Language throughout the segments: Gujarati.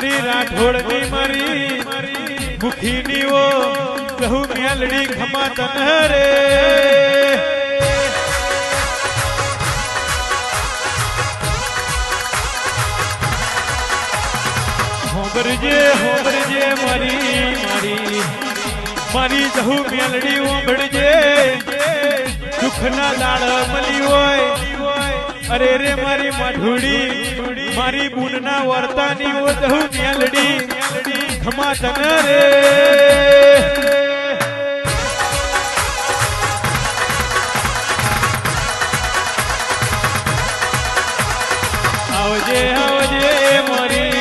મારી રાઠોડની મારી મુખીની ઓ કહું મેલડી ખમા તન રે. હોબરજે હોબરજે મારી મારી મારી જહુ મેલડી ઓંભળજે દુઃખના લાળ મળી હોય અરે રે મારી માઢુડી, મારી બુનના વર્તાની ઓધુ મેલડી રે. આવજે આવજે મારી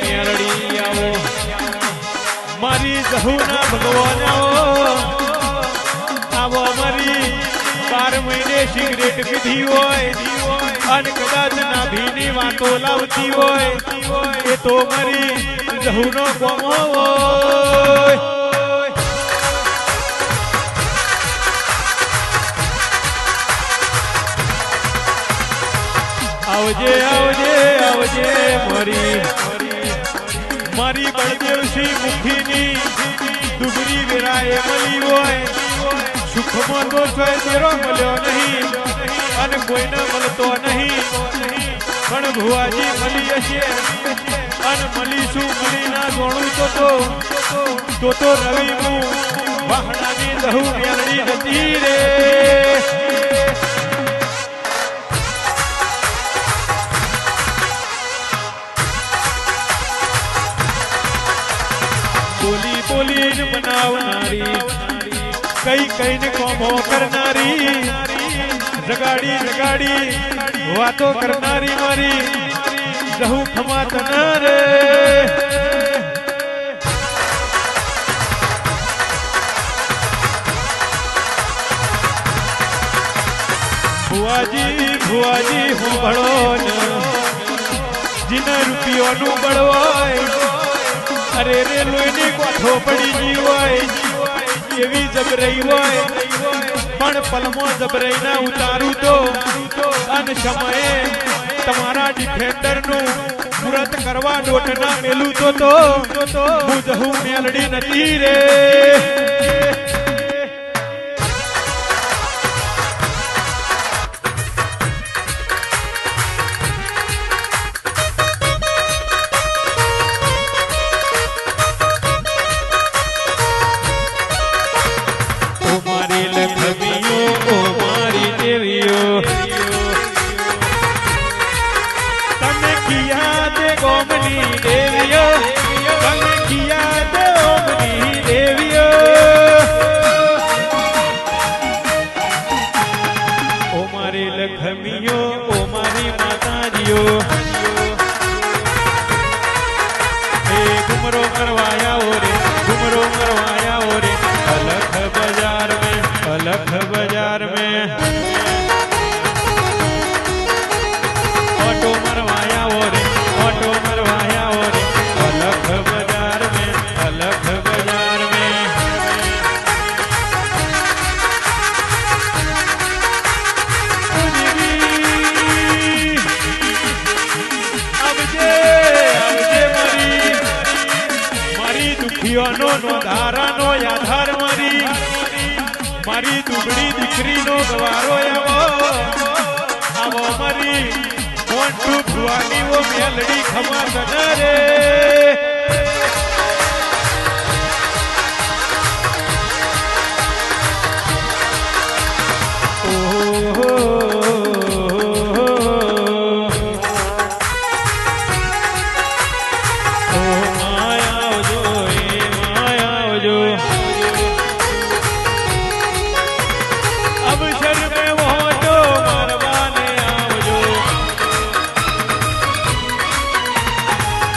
મેરડી આવો. મારી જહુના ભગવાન આવો. આવો મારી બાર મહિને સિગરેટ પીધી હોય. અને કદાચ નાભીની વાતો લાવતી હોય, એ તો મારી જહુનો કોમો હોય. આવજે આવજે આવજે મારી મારી બળદેવસિંહ મુખીની દુગરી વેરાએ મળી હોય. સુખમાં તો તેરો મળ્યો નહીં, અને કોઈને મળતો નહીં. પણ ભુવાજી મળી હશે. અને મળીશું મળી ના જોણું તો તો. તો તો રવિ હું વાહણાની લહુ મેળડી નથી રે. બોલી બોલીને બનાવનારી કઈ, કઈને કોમો કરનારી. જગાડી જગાડી વાતો કરનારી મારી જહુ ખમા તન રે. ભુવાજી ભુવાજી, હું ભણો જીના રૂપિયોનું બળવાય. અરે રે લોહીની કોઠો પડી ગઈ હોય. એવી રહી હોય. પણ પલમો જબરાઈ ના ઉતારું તો અને સમયે તમારા ડિફેન્ડરનું પૂરત કરવા દોટ ના મેલું તો હું જહું મેલડી નથી રે. કિયા દે ગોમની દેવીઓ કિયા દે ઓમની દેવીઓ. ઓ મારી લખમીઓ ઓ મારી માતાજીઓ નો ધારાનો આધાર મારી મારી દુબળી દીકરીનો ગવારો આવો આવો મારી મોટું ભુવાની ઓ મેલડી ખમા રે